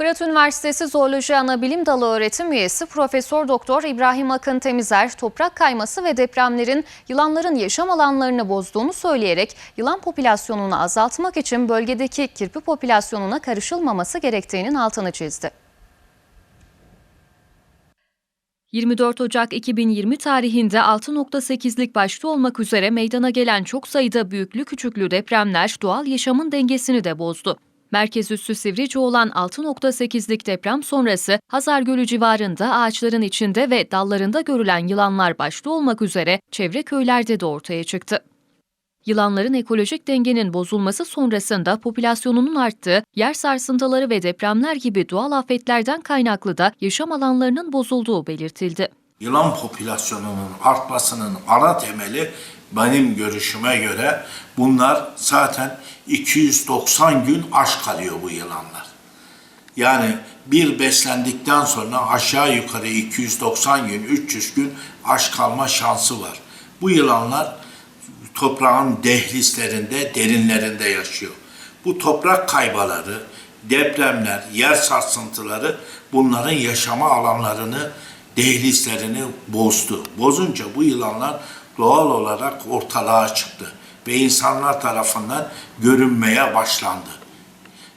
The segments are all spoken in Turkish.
Fırat Üniversitesi Zooloji Anabilim Dalı öğretim üyesi Profesör Doktor İbrahim Akın Temizer, toprak kayması ve depremlerin yılanların yaşam alanlarını bozduğunu söyleyerek yılan popülasyonunu azaltmak için bölgedeki kirpi popülasyonuna karışılmaması gerektiğinin altını çizdi. 24 Ocak 2020 tarihinde 6.8'lik başta olmak üzere meydana gelen çok sayıda büyüklü küçüklü depremler doğal yaşamın dengesini de bozdu. Merkez üssü Sivrice olan 6.8'lik deprem sonrası Hazar Gölü civarında ağaçların içinde ve dallarında görülen yılanlar başta olmak üzere çevre köylerde de ortaya çıktı. Yılanların ekolojik dengenin bozulması sonrasında popülasyonunun arttığı, yer sarsıntıları ve depremler gibi doğal afetlerden kaynaklı da yaşam alanlarının bozulduğu belirtildi. Yılan popülasyonunun artmasının ana temeli benim görüşüme göre bunlar zaten 290 gün aç kalıyor bu yılanlar. Yani bir beslendikten sonra aşağı yukarı 290 gün, 300 gün aç kalma şansı var. Bu yılanlar toprağın dehlizlerinde, derinlerinde yaşıyor. Bu toprak kaybaları, depremler, yer sarsıntıları bunların yaşama alanlarını, dehlizlerini bozdu. Bozunca bu yılanlar doğal olarak ortalığa çıktı ve insanlar tarafından görünmeye başlandı.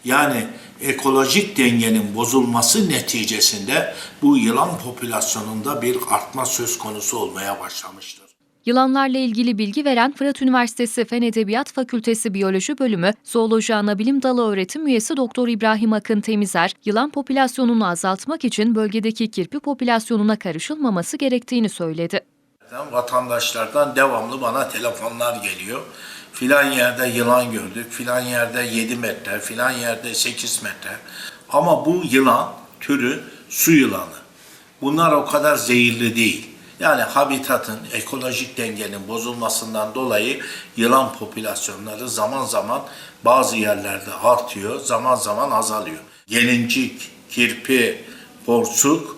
Yani ekolojik dengenin bozulması neticesinde bu yılan popülasyonunda bir artma söz konusu olmaya başlamıştır. Yılanlarla ilgili bilgi veren Fırat Üniversitesi Fen Edebiyat Fakültesi Biyoloji Bölümü Zooloji Anabilim Dalı öğretim üyesi Doktor İbrahim Akın Temizer, yılan popülasyonunu azaltmak için bölgedeki kirpi popülasyonuna karışılmaması gerektiğini söyledi. Vatandaşlardan devamlı bana telefonlar geliyor. Filan yerde yılan gördük, filan yerde 7 metre, filan yerde 8 metre. Ama bu yılan türü su yılanı. Bunlar o kadar zehirli değil. Yani habitatın, ekolojik dengenin bozulmasından dolayı yılan popülasyonları zaman zaman bazı yerlerde artıyor, zaman zaman azalıyor. Gelincik, kirpi, porsuk,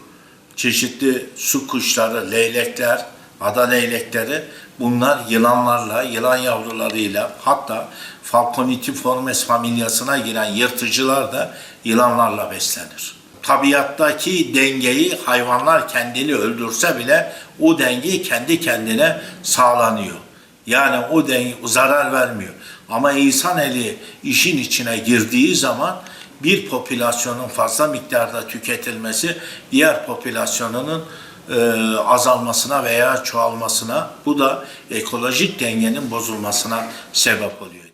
çeşitli su kuşları, leylekler, ada leylekleri bunlar yılanlarla, yılan yavrularıyla hatta Falconitiformes familyasına giren yırtıcılar da yılanlarla beslenir. Tabiattaki dengeyi hayvanlar kendini öldürse bile o denge kendi kendine sağlanıyor. Yani o denge zarar vermiyor. Ama insan eli işin içine girdiği zaman bir popülasyonun fazla miktarda tüketilmesi diğer popülasyonunun e, azalmasına veya çoğalmasına bu da ekolojik dengenin bozulmasına sebep oluyor.